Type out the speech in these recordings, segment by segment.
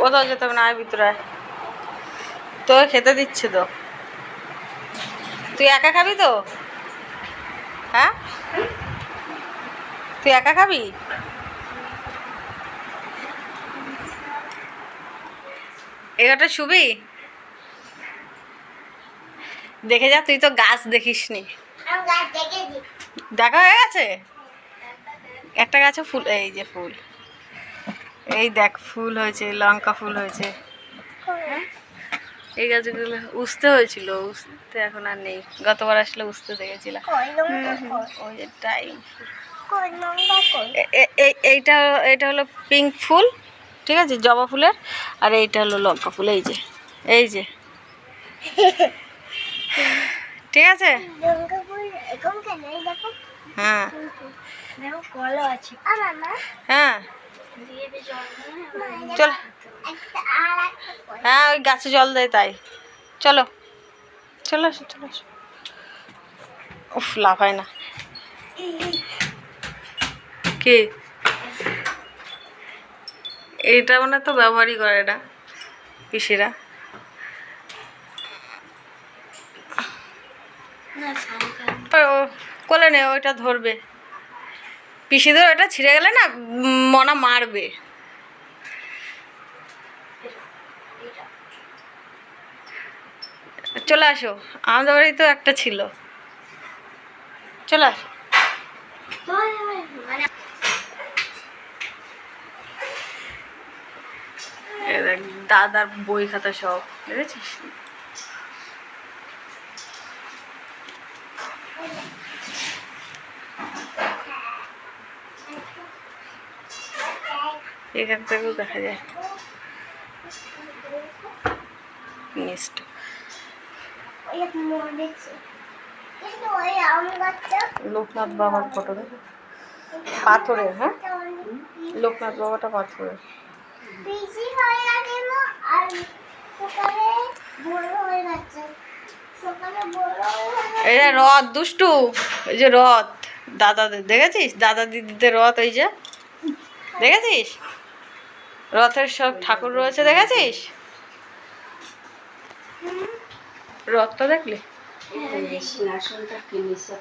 কোথাও যেতে হবে না আয় ভিতরে তোকে খেতে দিচ্ছে তো। তুই একা খাবি তো? হ্যাঁ? তুই একা খাবি? এগারোটা শুবি? দেখে যা তুই তো গাছ দেখিসনি। আমি গাছ দেখে দিই দেখা হয়ে গেছে? একটা গাছে ফুল এই যে ফুল। এই দেখ ফুল হয়েছে লঙ্কা ফুল হয়েছে। এই গাছগুলো উঠতে হয়েছিল উঠতে এখন আর নেই। গতবার আসলে উঠতে দেখেছিলাম। কই ওই যে টাইম কই এইটা এইটা হলো পিঙ্ক ফুল ঠিক আছে? জবা ফুলের। আর এইটা হলো লঙ্কা ফুল এই যে এই যে। ঠিক আছে? হ্যাঁ। হ্যাঁ। চল। হ্যাঁ ওই গাছে জল দেয় তাই। চলো। চলো আসো চলো আসো। উফ, লাফায় না। কে? এটা মানে তো ব্যবহারই করে না, পিসিরা। কোলে নে, ওইটা ধরবে। পিসি ধর ওটা ছিঁড়ে গেলে না মনা মারবে। চলে আসো। আমাদের বাড়ি তো একটা ছিল। চলে আসো। দাদার বই খাতা সব দেখেছিস এখান থেকেও দেখা যায়। নিচটা লোকনাথ বাবার ফটো দেখো। পাথরের হ্যাঁ? লোকনাথ বাবাটা পাথরের যে রথ দুষ্টু এই যে রথ। দাদাদের দেখেছিস? দাদা দিদিদের রথ ওই যে। দেখেছিস? রথের সব ঠাকুর রয়েছে দেখেছিস? রথটা দেখলি?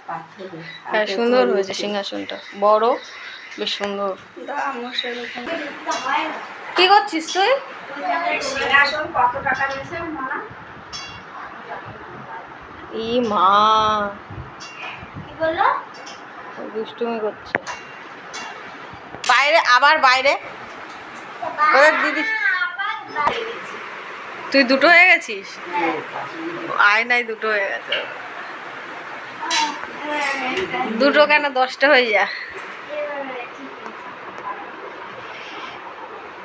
পাথরের। হ্যাঁ সুন্দর হয়েছে সিংহাসনটা। বড় বেশ সুন্দর। কি করছিস তুই? ই মা। দুষ্টুমি করছে। বাইরে আবার বাইরে? ওদের দিদি তুই দুটো হয়ে গেছিস? আয় নাই, দুটো হয়ে গেছে। দুটো কেন? দশটা হয়ে যা।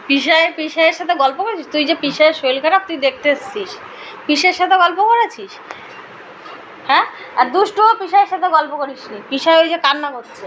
পিসায়, পিসায়ের সাথে গল্প করেছিস? তুই যে পিসাইয়ের শরীর খারাপ, তুই দেখতে এসছিস। পিসের সাথে গল্প করেছিস? হ্যাঁ? আর দুষ্টুও পিসাইয়ের সাথে গল্প করিস নি পিসাই ওই যে কান্না করছে।